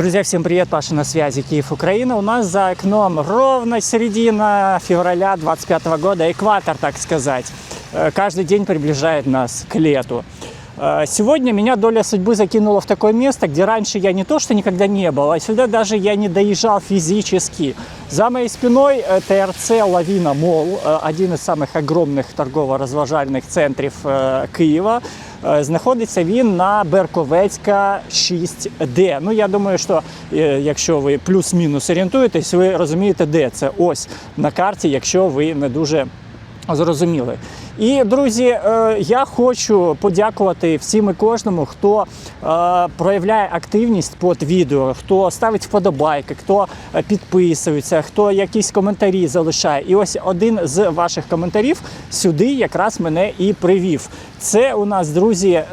Друзья, всем привет, Паша на связи, Киев, Украина. У нас за окном ровно середина февраля 25 года, экватор, так сказать. Э, Каждый день приближает нас к лету. Э, Сегодня меня доля судьбы закинула в такое место, где раньше я не то что никогда не был, а сюда даже я не доезжал физически. За моей спиной э, ТРЦ «Лавина Мол», э, один из самих огромних торгово-розважальних центрів е, Києва. Е, Знаходиться він на Берковецька 6D. Ну я думаю, що е, якщо ви плюс-мінус орієнтуєтесь, ви розумієте, де це ось на карті, якщо ви не дуже зрозуміли. І друзі, е, я хочу подякувати всім і кожному, хто е, проявляє активність під відео, хто ставить вподобайки, хто е, підписується, хто якісь коментарі залишає. І ось один з ваших коментарів сюди якраз мене і привів. Це у нас, друзі,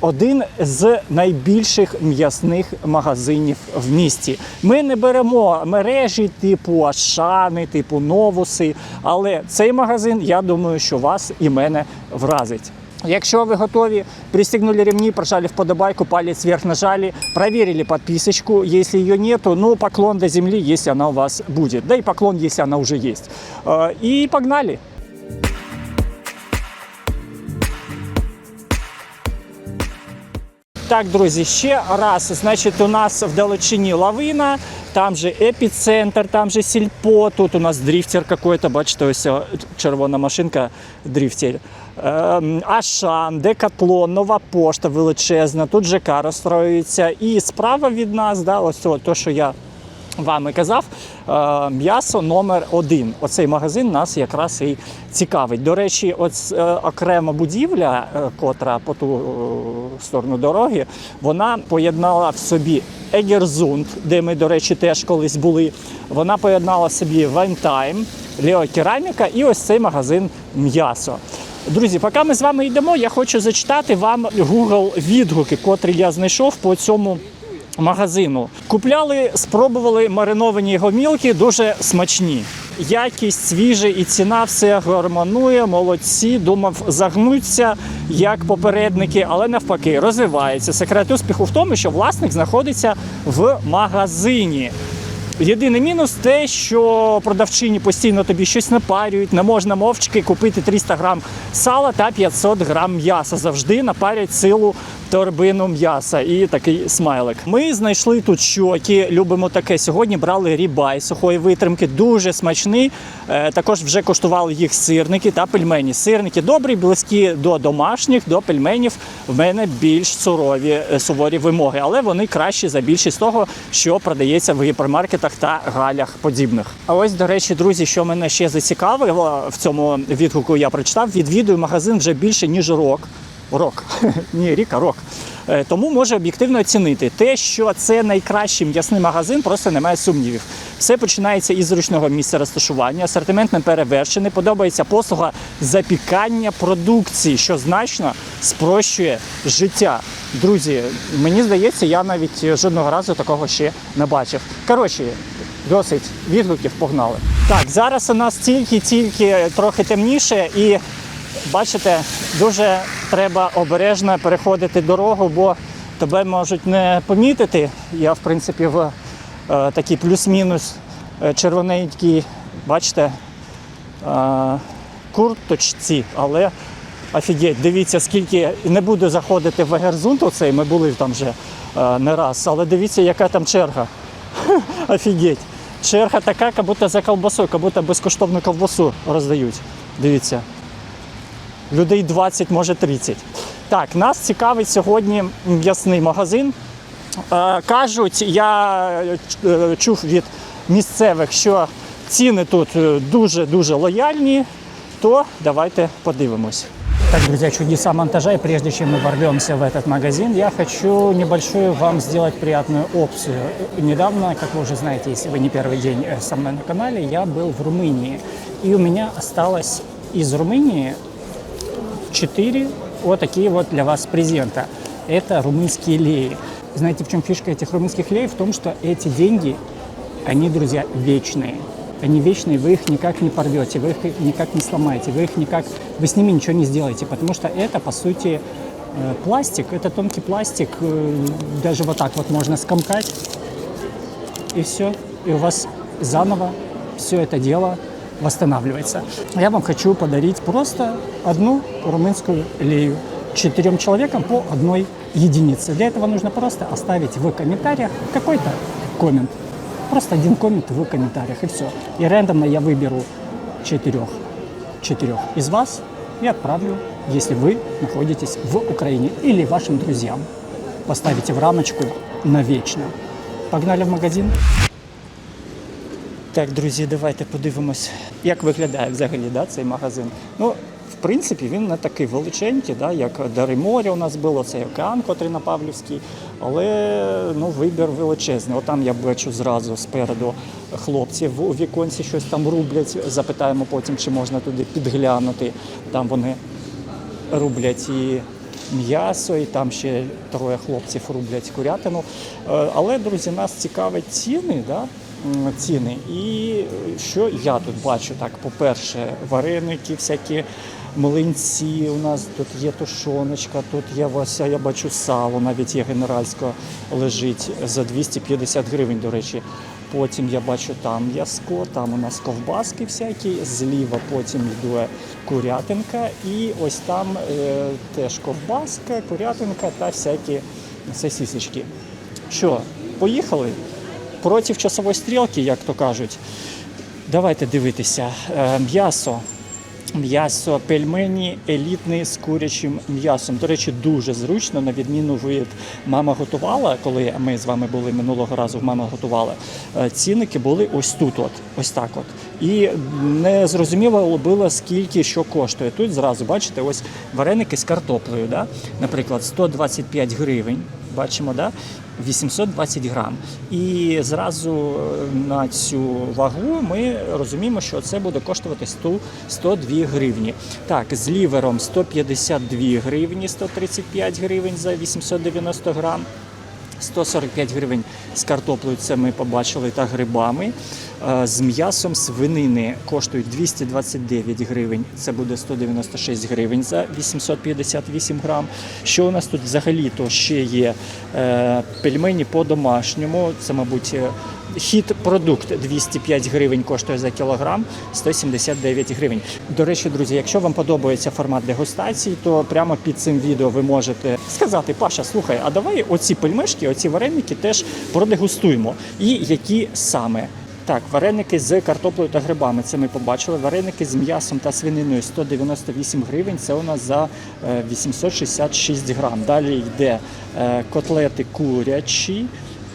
один з найбільших м'ясних магазинів в місті. Ми не беремо мережі типу Ашани, типу Новуси, але цей магазин, я думаю, що вас і мене вразить. Якщо ви готові, пристегнули ремни, прожали вподобайку, палец вверх нажали, проверили подписочку. Если ее нету, ну поклон до земли, если она у вас будет. Да и поклон, если она уже есть. Э, И погнали! Так, друзі, ще раз. Значить, у нас в Далечині лавина, там же епіцентр, там же сільпо. Тут у нас дрифтер какой-то, бачите, ось червона машинка дрифтер. Ем, Ашан, Декатлон, нова пошта величезна, тут ЖК розстроюється. І справа від нас, да, ось то, що я вам і казав, е, м'ясо номер один. Оцей магазин нас якраз і цікавить. До речі, е, окрема будівля, е, котра по ту сторону дороги, вона поєднала в собі Егерзунд, де ми, до речі, теж колись були. Вона поєднала в собі Вайнтайм, Лео Кераміка і ось цей магазин м'ясо. Друзі, поки ми з вами йдемо, я хочу зачитати вам Google відгуки, котрі я знайшов по цьому магазину. Купляли, спробували мариновані гомілки, дуже смачні. Якість свіжа і ціна все гармонує. Молодці. Думав, загнуться як попередники, але навпаки, розвивається. Секрет успіху в тому, що власник знаходиться в магазині. Єдиний мінус те, що продавчині постійно тобі щось напарюють, не можна мовчки купити 300 грам сала та 500 грам м'яса. Завжди напарять силу торбину м'яса і такий смайлик. Ми знайшли тут щоки, любимо таке. Сьогодні брали рібай сухої витримки, дуже смачний. Е, Також вже коштували їх сирники та пельмені. Сирники добрі, близькі до домашніх, до пельменів. В мене більш сурові е, суворі вимоги, але вони кращі за більшість того, що продається в гіпермаркетах та галях подібних. А ось, до речі, друзі, що мене ще зацікавило в цьому відгуку, я прочитав. Відвідую магазин вже більше ніж рок. Рок, ні, рік, а рок. Е, Тому можу об'єктивно оцінити те, що це найкращий м'ясний магазин, просто немає сумнівів. Все починається із зручного місця розташування, асортимент не перевершений, подобається послуга запікання продукції, що значно спрощує життя. Друзі, мені здається, я навіть жодного разу такого ще не бачив. Коротше, досить відгуків погнали. Так, зараз у нас тільки-тільки трохи темніше і бачите, дуже треба обережно переходити дорогу, бо тебе можуть не помітити. Я, в принципі, в е, такій плюс-мінус е, червоненькій, бачите, е, курточці, але офігеть, дивіться, скільки не буду заходити в Егерзунт оцей, ми були там вже е, не раз, але дивіться, яка там черга. Офігеть. Черга така, як будто за ковбасою, як будто безкоштовну ковбасу роздають. Дивіться Людей 20, може 30. Так, нас цікавить сьогодні м'ясний магазин. Е, кажуть, я е, чув від місцевих, що ціни тут дуже-дуже лояльні, то давайте подивимось. Так, друзья, чудеса монтажа. И прежде чем мы ворвемся в этот магазин, я хочу небольшую вам сделать приятную опцию. Недавно, как вы уже знаете, если вы не первый день э, со мной на канале, я был в Румынии. И у меня осталось из Румынии четыре вот такие вот для вас презента. Это румынские леи. Знаете, в чем фишка этих румынских леев? В том, что эти деньги, они, друзья, вечные. Они вечные, вы их никак не порвете, вы их никак не сломаете, вы их никак, вы с ними ничего не сделаете, потому что это, по сути, э, пластик, это тонкий пластик, э, даже вот так вот можно скомкать, и все. И у вас заново все это дело восстанавливается. Я вам хочу подарить просто одну румынскую лею. Четырем человекам по одной единице. Для этого нужно просто оставить в комментариях какой-то коммент. Просто один коммент в комментариях и все. И рандомно я выберу четырех, четырех из вас и отправлю, если вы находитесь в Украине или вашим друзьям. Поставите в рамочку навечно. Погнали в магазин. Так, друзі, давайте подивимось, як виглядає взагалі да, цей магазин. Ну, в принципі, він не такий величенький, да, як Дари моря у нас було, цей океан, котрий на Павлівській, але ну, вибір величезний. Отам я бачу зразу спереду хлопців у віконці щось там рублять. Запитаємо потім, чи можна туди підглянути. Там вони рублять і м'ясо, і там ще троє хлопців рублять курятину. Е, Але, друзі, нас цікавить ціни, да? Ціни. І що я тут бачу? Так, по-перше, вареники, всякі млинці. У нас тут є тушоночка, тут є ось, я бачу сало, навіть є генеральське лежить за 250 гривень, до речі. Потім я бачу там м'яско, там у нас ковбаски всякі, зліва потім йде курятинка, і ось там е, теж ковбаска, курятинка та всякі сосисочки. Що, поїхали? Проти часової стрілки, як то кажуть. Давайте дивитися. Е, м'ясо. М'ясо пельмені елітний з курячим м'ясом. До речі, дуже зручно, на відміну від мама готувала, коли ми з вами були минулого разу, мама готувала. е, Цінники були ось тут, от, ось так от. І не зрозуміло було, скільки що коштує. Тут зразу бачите, ось вареники з картоплею. Да? Наприклад, 125 гривень. Бачимо, да? 820 грам. І зразу е, на цю вагу ми розуміємо, що це буде коштувати 100, 102 гривні. Так, з лівером 152 гривні, 135 гривень за 890 грам. 145 гривень з картоплею, це ми побачили, та грибами. Е, З м'ясом свинини коштують 229 гривень, це буде 196 гривень за 858 грам. Що у нас тут взагалі то ще є е, пельмені по-домашньому, це, мабуть, хід продукт 205 гривень коштує за кілограм, 179 гривень. До речі, друзі, якщо вам подобається формат дегустації, то прямо під цим відео ви можете сказати, Паша, слухай, а давай оці пельмешки, оці вареники теж продегустуємо. І які саме? Так, вареники з картоплею та грибами. Це ми побачили. Вареники з м'ясом та свининою 198 гривень. Це у нас за е, 866 грам. Далі йде е, котлети курячі.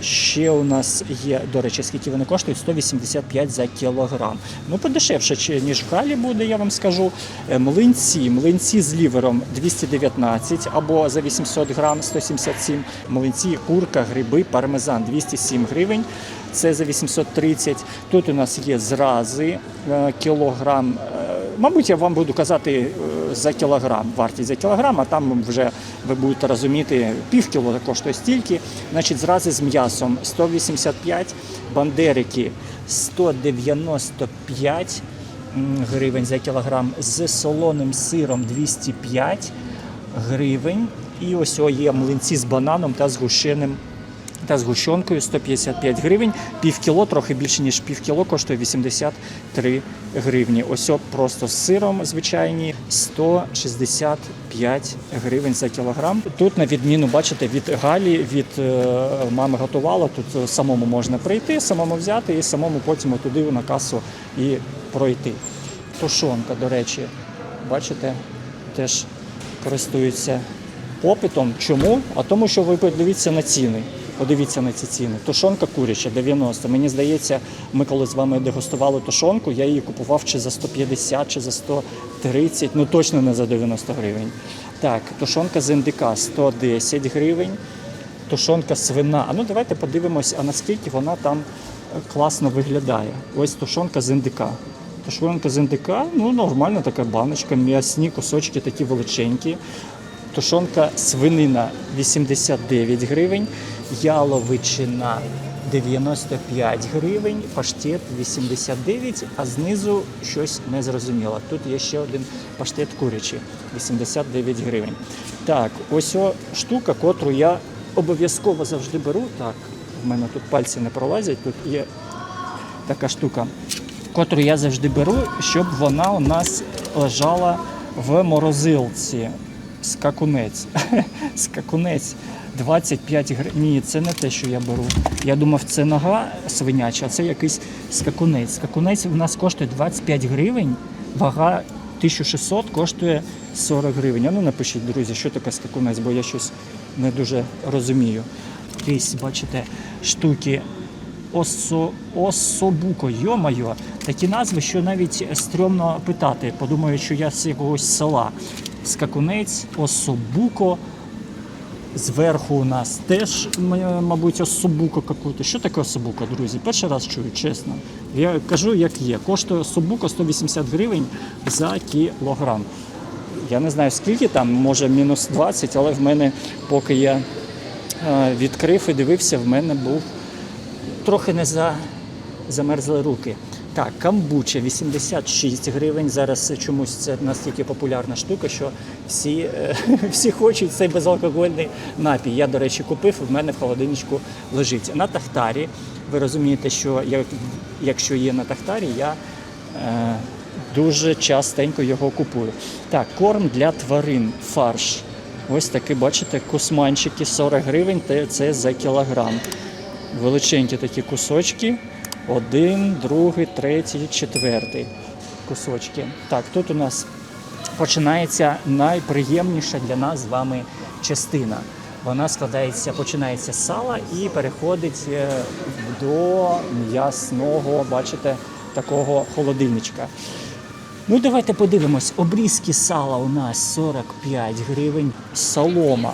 Ще у нас є, до речі, скільки вони коштують? 185 за кілограм. Ну, подешевше, ніж в Галі буде, я вам скажу. Е, Млинці, млинці з лівером 219 або за 800 грам 177. Млинці, курка, гриби, пармезан 207 гривень. Це за 830. Тут у нас є зрази е, кілограм. Мабуть, я вам буду казати е, за кілограм, вартість за кілограм, а там вже ви будете розуміти, пів кіло коштує стільки. Значить, зрази з м'ясом 185, бандерики 195 гривень за кілограм, з солоним сиром 205 гривень. І ось є млинці з бананом та з гущеним та з гущонкою 155 гривень. Пів кіло, трохи більше ніж пів кіло, коштує 83 гривні. Ось о, просто з сиром звичайні 165 гривень за кілограм. Тут, на відміну, бачите, від Галі, від е, мами готувала. Тут е, самому можна прийти, самому взяти і самому потім туди на касу і пройти. Тушонка, до речі, бачите, теж користується попитом. Чому? А тому, що ви подивіться на ціни. Подивіться на ці ціни. Тушонка куряча 90. Мені здається, ми коли з вами дегустували тушонку, я її купував чи за 150, чи за 130, ну точно не за 90 гривень. Так, тушонка з індика 110 гривень. Тушонка свина. А ну давайте подивимось, а наскільки вона там е, класно виглядає. Ось тушонка з індика. Тушонка з індика, ну нормальна така баночка, м'ясні кусочки такі величенькі. Тушонка свинина 89 гривень, яловичина 95 гривень, паштет 89, а знизу щось незрозуміло. Тут є ще один паштет курячий 89 гривень. Так, ось о штука, котру я обов'язково завжди беру. Так, в мене тут пальці не пролазять. Тут є така штука, котру я завжди беру, щоб вона у нас лежала в морозилці. Скакунець. Скакунець 25 гривень. Ні, це не те, що я беру. Я думав, це нога свиняча, а це якийсь скакунець. Скакунець у нас коштує 25 гривень, вага 1600 коштує 40 гривень. А ну напишіть, друзі, що таке скакунець, бо я щось не дуже розумію. Якісь, бачите, штуки Осо, Особуко, йо-моє, такі назви, що навіть стрьомно питати. Подумаю, що я з якогось села. Скакунець, Особуко. Зверху у нас теж, мабуть, особуко какую-то. Що таке особуко, друзі? Перший раз чую, чесно. Я кажу, як є. Коштує особуко 180 гривень за кілограм. Я не знаю скільки там, може мінус 20, але в мене, поки я е, відкрив і дивився, в мене був трохи не за, замерзли руки. Так, камбуча 86 гривень. Зараз чомусь це настільки популярна штука, що всі, е, всі хочуть цей безалкогольний напій. Я, до речі, купив, в мене в холодильничку лежить. На тахтарі. Ви розумієте, що я, якщо є на тахтарі, я е, дуже частенько його купую. Так, корм для тварин, фарш. Ось такий, бачите, кусманчики 40 гривень, це за кілограм величенькі такі кусочки. Один, другий, третій, четвертий кусочки. Так, тут у нас починається найприємніша для нас з вами частина. Вона складається, починається з сала і переходить е, до м'ясного, бачите, такого холодильничка. Ну, давайте подивимось. Обрізки сала у нас 45 гривень, солома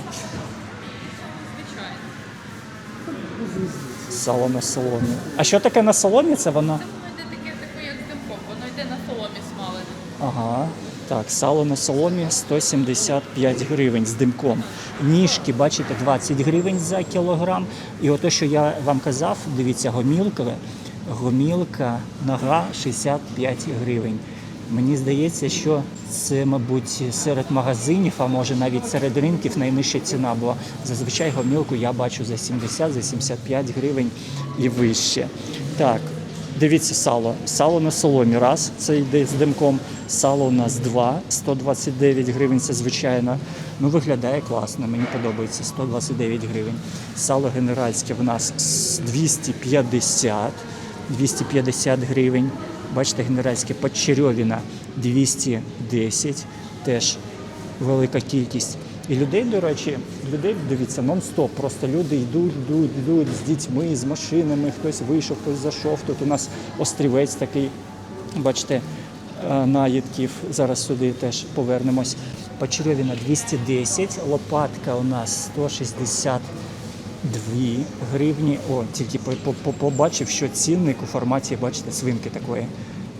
Сало на соломі. А що таке на соломі? Це воно? Воно йде таке, таке, як з димком, воно йде на соломі смалене. Ага. Так, сало на соломі 175 гривень з димком. Ніжки, бачите, 20 гривень за кілограм. І ото, що я вам казав, дивіться, гомілка, гомілка, нога 65 гривень. Мені здається, що це, мабуть, серед магазинів, а може навіть серед ринків найнижча ціна, бо зазвичай гомілку я бачу за 70, за 75 гривень і вище. Так, Дивіться сало. Сало на соломі. Раз, це йде з димком. Сало у нас два, 129 гривень, це звичайно. Ну, виглядає класно, мені подобається. 129 гривень. Сало генеральське в нас 250, 250 гривень. Бачите, генеральське Подчерьовіна 210, теж велика кількість. І людей, до речі, людей дивіться нон-стоп. Просто люди йдуть, йдуть, йдуть з дітьми, з машинами, хтось вийшов, хтось зайшов. Тут у нас острівець такий, бачите, е, наїдків. Зараз сюди теж повернемось. Почерьовіна 210, лопатка у нас 162 гривні. О, тільки по- по- по- побачив, що цінник у форматі, бачите, свинки такої.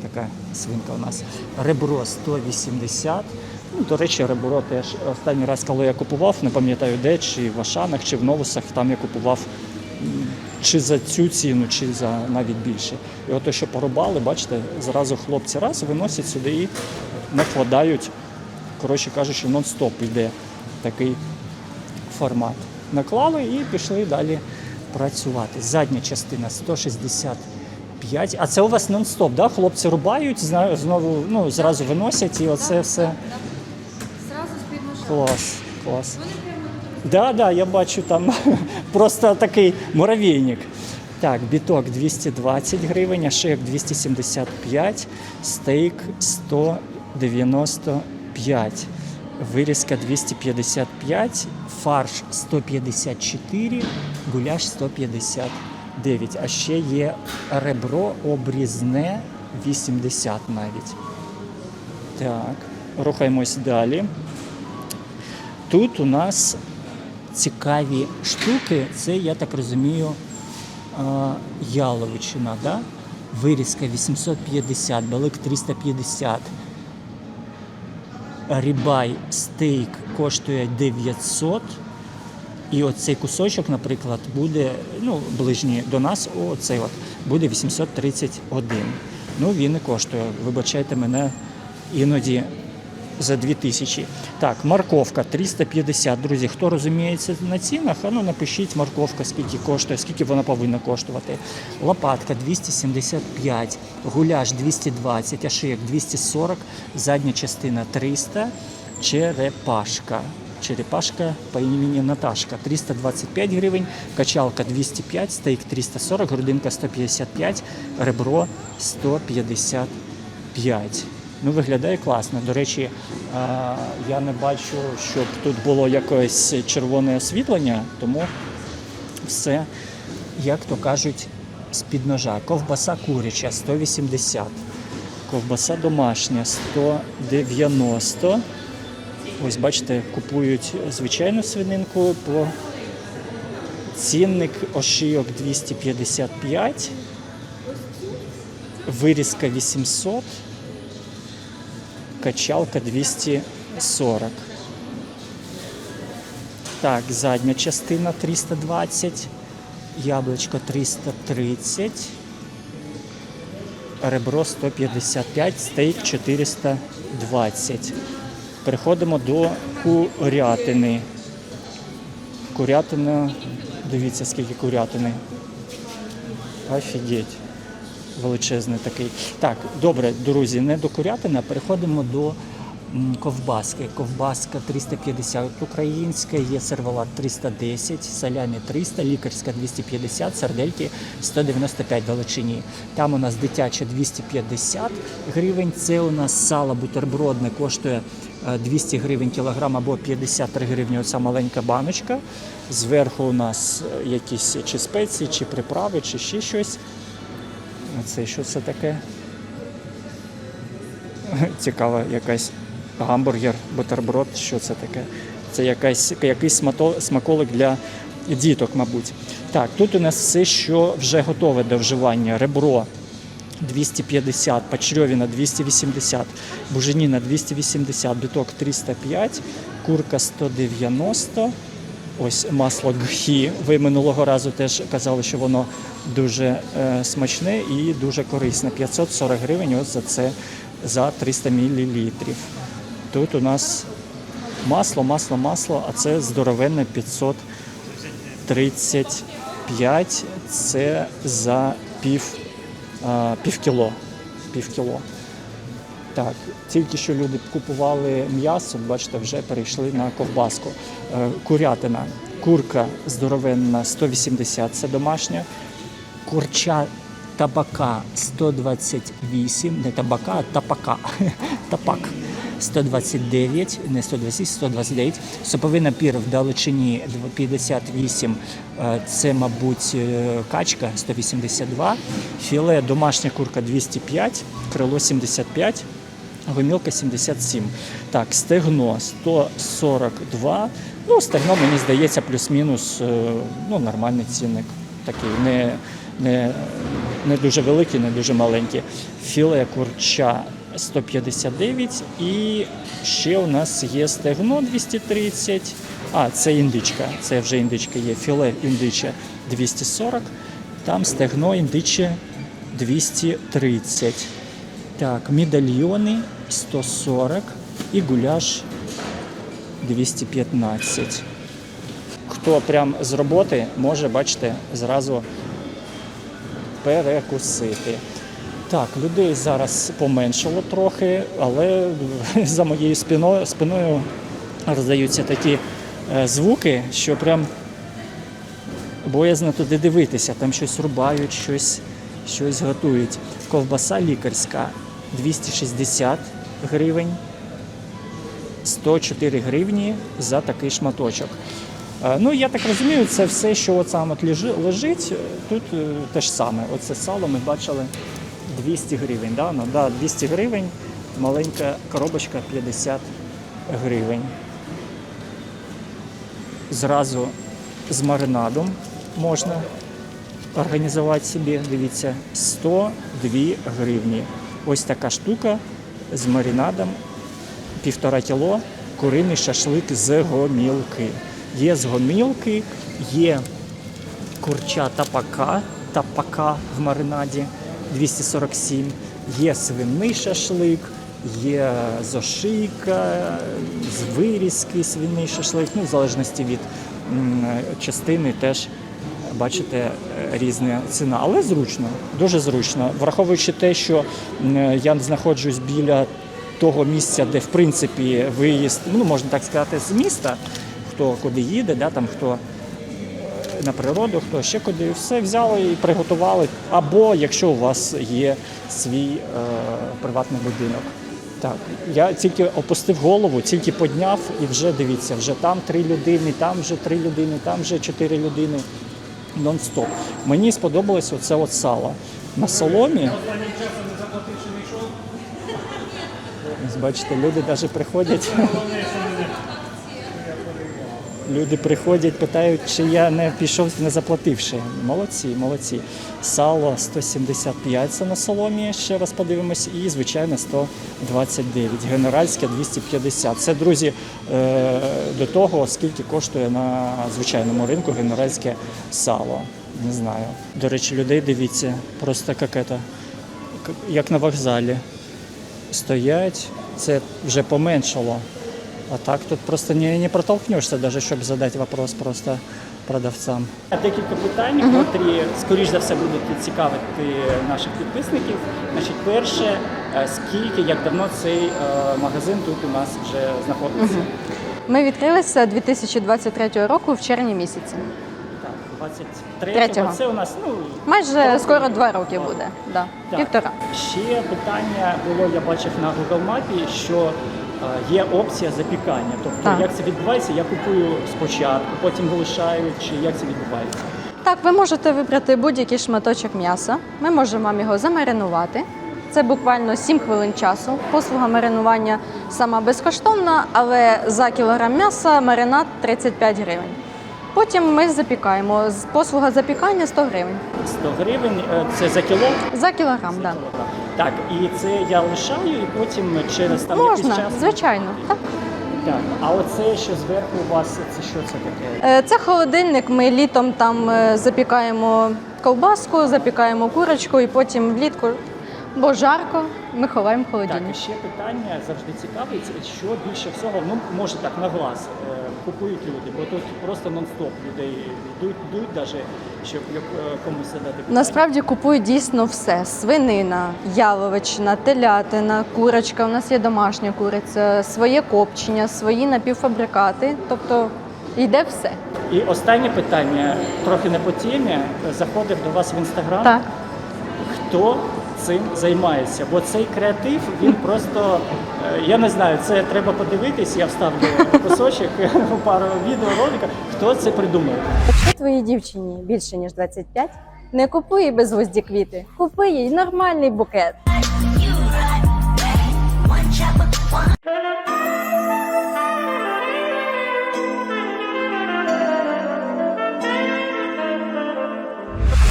Така свинка у нас. Ребро 180. Ну, до речі, ребро теж останній раз, коли я купував, не пам'ятаю де, чи в Ашанах, чи в Новусах, там я купував чи за цю ціну, чи за навіть більше. І ото, що порубали, бачите, зразу хлопці раз виносять сюди і накладають. Коротше кажучи, нон-стоп йде такий формат. Наклали і пішли далі працювати. Задня частина 165. А це у вас нон-стоп, да? Хлопці рубають, знову ну, зразу виносять і оце все. Зразу з-під. Клас, клас. Тут Да, да, я бачу там просто такий муравейник. Так, біток 220 гривень, а 275, стейк 195, вирізка 255, фарш 154, гуляш 159. А ще є ребро обрізне 80 навіть. Так, рухаємось далі. Тут у нас цікаві штуки. Це, я так розумію, яловичина, да? вирізка 850, балик 350. Рібай стейк коштує 900. І оцей кусочок, наприклад, буде ну, ближній до нас, оцей от, буде 831. Ну, він і коштує. Вибачайте мене, іноді за 2000. Так, морковка 350. Друзі, хто розуміється на цінах, ну напишіть морковка, скільки коштує, скільки вона повинна коштувати. Лопатка 275, гуляш 220, ашиyak 240, задня частина 300, черепашка. Черепашка по імені Наташка 325 гривень, качалка 205, стейк 340, грудинка 155, ребро 155. Ну, виглядає класно. До речі, я не бачу, щоб тут було якесь червоне освітлення, тому все, як то кажуть, з-під ножа. Ковбаса куряча 180, ковбаса домашня 190. Ось бачите, купують звичайну свининку по цінник ошийок 255, вирізка 800, качалка 240. Так, задня частина 320, яблучко 330, ребро 155, стейк 420. Переходимо до курятини. Курятина, дивіться, скільки курятини. Офігеть. Величезний такий. Так, добре, друзі, не до курятини, а переходимо до ковбаски. Ковбаска 350 українська, є сервелат 310, салямі 300, лікарська 250, сардельки 195 величині. Там у нас дитяча 250 гривень. Це у нас сало бутербродне коштує е, 200 гривень кілограм або 53 гривні оця маленька баночка. Зверху у нас е, якісь чи спеції, чи приправи, чи ще щось. А це що це таке? Цікава якась гамбургер, бутерброд, що це таке? Це якась, якийсь смаколик для діток, мабуть. Так, тут у нас все, що вже готове до вживання. Ребро 250, пачерьовіна 280, буженіна 280, біток 305, курка 190. Ось масло гхі. Ви минулого разу теж казали, що воно дуже е, смачне і дуже корисне. 540 гривень ось за це за 300 мл. Тут у нас масло, масло, масло, а це здоровенне 535. Це за пів, а, пів кіло. Пів кіло. Так, тільки що люди купували м'ясо, бачите, вже перейшли на ковбаску. Е, Курятина, курка здоровенна 180, це домашня. Курча табака 128, не табака, а тапака. Тапак 129, не 120, 129. Соповина пір в далечині 58, е, це, мабуть, е, качка 182. Філе домашня курка 205, крило 75. Гомілка 77. Так, стегно 142. Ну, стегно, мені здається, плюс-мінус е, ну, нормальний цінник. Такий, не, не, не дуже великий, не дуже маленький. Філе курча 159 і ще у нас є стегно 230. А, це індичка. Це вже індичка є. Філе індиче 240. Там стегно індиче 230. Так, медальйони 140 і гуляш 215. Хто прям з роботи може, бачите, зразу перекусити. Так, людей зараз поменшало трохи, але за моєю спиною, спиною роздаються такі е, звуки, що прям боязно туди дивитися. Там щось рубають, щось, щось готують. Ковбаса лікарська 260 гривень, 104 гривні за такий шматочок. Е, Ну, я так розумію, це все, що от саме лежить, е, тут е, те ж саме. Оце сало ми бачили 200 гривень. Да? Ну, да, 200 гривень, маленька коробочка 50 гривень. Зразу з маринадом можна організувати собі. Дивіться, 102 гривні. Ось така штука з маринадом, півтора кіло, куриний шашлик з гомілки. Є з гомілки, є курча тапака, тапака в маринаді 247, є свиний шашлик, є зошийка, з вирізки, свиний шашлик, ну, в залежності від частини теж бачите, е, різна ціна, але зручно, дуже зручно. Враховуючи те, що я знаходжусь біля того місця, де в принципі виїзд, ну можна так сказати, з міста, хто куди їде, да, там хто е, на природу, хто ще куди, все взяли і приготували. Або якщо у вас є свій е, приватний будинок. Так, я тільки опустив голову, тільки підняв і вже дивіться, вже там три людини, там вже три людини, там вже чотири людини. Нон-стоп. Мені сподобалось оце от сало. На соломі. Бачите, люди навіть приходять. Люди приходять, питають, чи я не пішов, не заплативши. Молодці, молодці. Сало 175 це на соломі, ще раз подивимось, і звичайно 129. Генеральське 250. Це, друзі, е, до того, скільки коштує на звичайному ринку генеральське сало. Не знаю. До речі, людей дивіться, просто это, як на вокзалі. Стоять, це вже поменшало. А так тут просто не, не протолкнешься, даже щоб задати вопрос просто продавцам. Декілька питань, котрі, скоріш за все, будуть цікавити наших підписників. Значить, перше, е, скільки, як давно цей е, магазин тут у нас вже знаходиться? Ми відкрилися 2023 року в червні місяці. Так, 23-го. Третього. Це у нас, ну, Майже трохи- скоро два роки буде. Да. Так. Півтора. Ще питання було, я бачив на Google мапі, що є опція запікання. Тобто, Так. як це відбувається, я купую спочатку, потім залишаю, чи як це відбувається? Так, ви можете вибрати будь-який шматочок м'яса. Ми можемо вам його замаринувати. Це буквально 7 хвилин часу. Послуга маринування сама безкоштовна, але за кілограм м'яса маринад 35 гривень. Потім ми запікаємо. Послуга запікання 100 гривень. 100 гривень е, це за кіло. За кілограм, так. кілограм. Так, і це я лишаю, і потім через там якийсь час. звичайно. Так. Так, а оце, що зверху у вас, це що це таке? Е, Це холодильник. Ми літом там е, запікаємо ковбаску, запікаємо курочку і потім влітку, бо жарко, ми ховаємо в Так, і ще питання завжди цікавить, що більше всього, ну може так на глаз е, купують люди, бо тут просто нон-стоп людей йдуть, йдуть навіть, щоб е, комусь задати питання. Насправді купують дійсно все: свинина, яловичина, телятина, курочка. У нас є домашня куриця, своє копчення, свої напівфабрикати. Тобто йде все. І останнє питання, трохи не по темі, заходив до вас в інстаграм. Так. Хто цим займається? Бо цей креатив, він просто, е, я не знаю, це треба подивитись, я вставлю кусочок, пару відеоролика, хто це придумав. Якщо твоїй дівчині більше ніж 25, не купуй їй безглузді квіти, купи їй нормальний букет.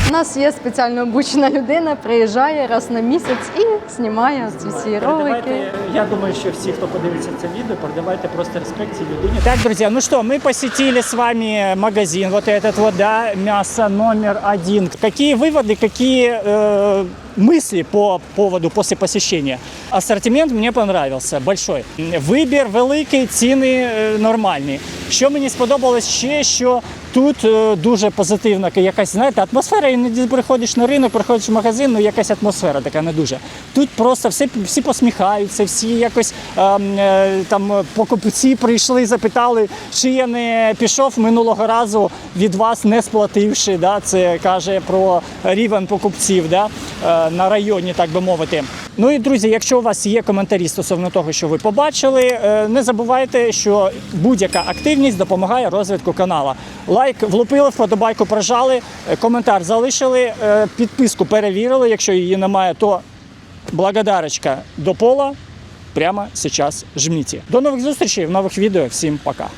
У нас є спеціально обучена людина, приїжджає раз на місяць і знімає ці всі ролики. Передавайте, я думаю, что все, кто подивится это видео, передавайте просто респект цій людині. Так, друзья, ну что, мы посетили с вами магазин, вот этот вот, да, мясо номер один. Какие выводы, какие э, мысли по поводу после посещения? Ассортимент мне понравился, большой. Вибір великий, ціни е, нормальні. Що мені сподобалось ще, що тут е, дуже позитивна якась, знаєте, атмосфера, іноді приходиш на ринок, приходиш в магазин, ну якась атмосфера така не дуже. Тут просто всі, всі посміхаються, всі якось ем, е, там покупці прийшли, запитали, чи я не пішов минулого разу від вас, не сплативши. Да? Це каже про рівень покупців да? е, на районі, так би мовити. Ну і друзі, якщо у вас є коментарі стосовно того, що ви побачили, е, не забувайте, що будь-яка активність допомагає розвитку канала. Лайк влупили, вподобайку прожали, е, коментар залишили, е, підписку перевірили. Якщо її немає, то благодарочка до пола прямо зараз жміть. До нових зустрічей в нових відео. Всім пока.